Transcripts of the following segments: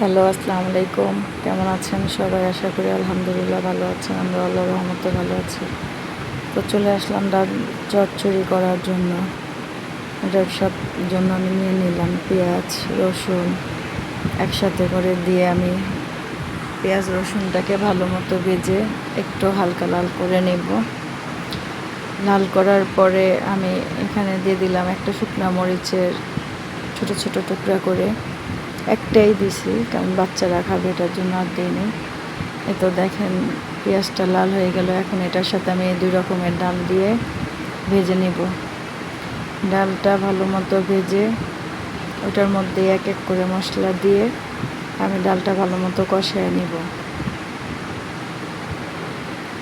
Hello, আসসালামু আলাইকুম। কেমন আছেন সবাই? আশা করি আলহামদুলিল্লাহ ভালো আছেন। আমরা আল্লাহ রহমতে ভালো আছি। তো চলে আসলাম ডাল চচ্চড়ি করার জন্য। সব জন্য আমি নিয়ে নিলাম পেঁয়াজ, রসুন। একসাথে করে দিয়ে আমি পেঁয়াজ, রসুনটাকে ভালো মতো ভেজে একটু হালকা লাল করে নেব। লাল করার পরে আমি এখানে দিয়ে দিলাম একটা শুকনা মরিচের ছোট ছোট টুকরা করে। একটাই দিছি, কারণ বাচ্চারা খাবে এটার জন্য আর দিইনি এ তো দেখেন, পেঁয়াজটা লাল হয়ে গেল, এখন এটার সাথে আমি দুই রকমের ডাল দিয়ে ভেজে নেব। ডালটা ভালো মতো ভেজে ওটার মধ্যে এক এক করে মশলা দিয়ে আমি ডালটা ভালো মতো কষায় নিব।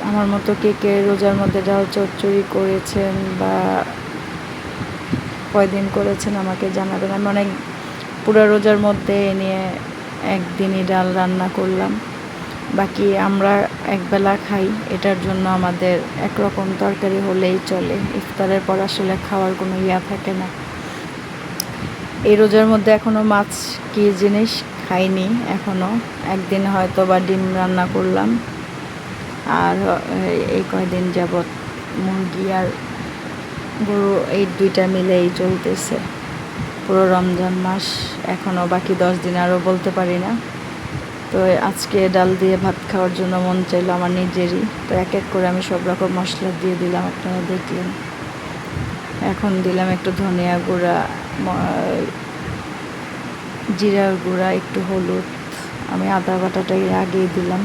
আমার মতো কে কে রোজার মধ্যে ডাল চচ্চড়ি করেছেন বা কয়দিন করেছেন আমাকে জানাবেন। আমি অনেক পুরো রোজার মধ্যে এ নিয়ে একদিনই ডাল রান্না করলাম। বাকি আমরা একবেলা খাই, এটার জন্য আমাদের একরকম তরকারি হলেই চলে। ইফতারের পর আসলে খাওয়ার কোনো ইয়া থাকে না। এই রোজার মধ্যে এখনও মাছ কি জিনিস খাইনি এখনও একদিন হয়তো বা ডিম রান্না করলাম। আর এই কয়দিন যাবৎ মুরগি আর গরু এই দুইটা মিলেই চলতেছে। পুরো রমজান মাস এখনও বাকি দশ দিন আরও বলতে পারি না। তো আজকে ডাল দিয়ে ভাত খাওয়ার জন্য মন চাইলো আমার নিজেরই। তো এক এক করে আমি সব রকম মশলা দিয়ে দিলাম, আপনারা দেখলেন। এখন দিলাম একটু ধনিয়া গুঁড়া জিরার গুঁড়া, একটু হলুদ। আমি আদা বাটাটাই আগেই দিলাম।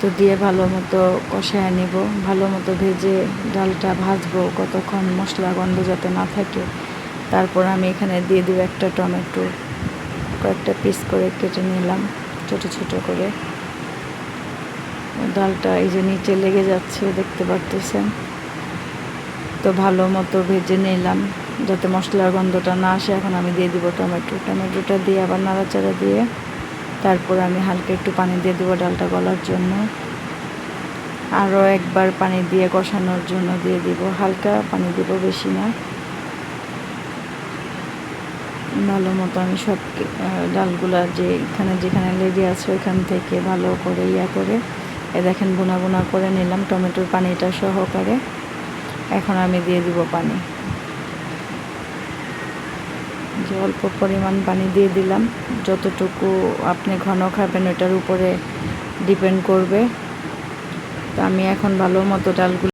তো দিয়ে ভালো মতো কষায় নিব। ভালো মতো ভেজে ডালটা ভাজবো কতক্ষণ মশলা গন্ধ যাতে না থাকে। তারপর আমি এখানে দিয়ে দিব একটা টমেটো। কয়েকটা পিস করে কেটে নিলাম, ছোট ছোট করে। ডালটা এই যে নিচে লেগে যাচ্ছে, দেখতে পারতেছেন? তো ভালো মতো ভেজে নিলাম, যাতে মশলার গন্ধটা না আসে। এখন আমি দিয়ে দিব টমেটো। টমেটোটা দিয়ে আবার নাড়াচাড়া দিয়ে তারপর আমি হালকা একটু পানি দিয়ে দেবো ডালটা গলার জন্য। আরও একবার পানি দিয়ে কষানোর জন্য দিয়ে দিব। হালকা পানি দিব, বেশি না। ভালো মতো আমি সব ডালগুলা যে এখানে যেখানে লেগে আছে ওইখান থেকে ভালো করে ইয়া করে, এ দেখেন বোনা বোনা করে নিলাম টমেটোর পানিটা সহকারে। এখন আমি দিয়ে দিব পানি। যে অল্প পরিমাণ পানি দিয়ে দিলাম, যতটুকু আপনি ঘন খাবেন ওটার উপরে ডিপেন্ড করবে। তো আমি এখন ভালো মতো ডালগুলো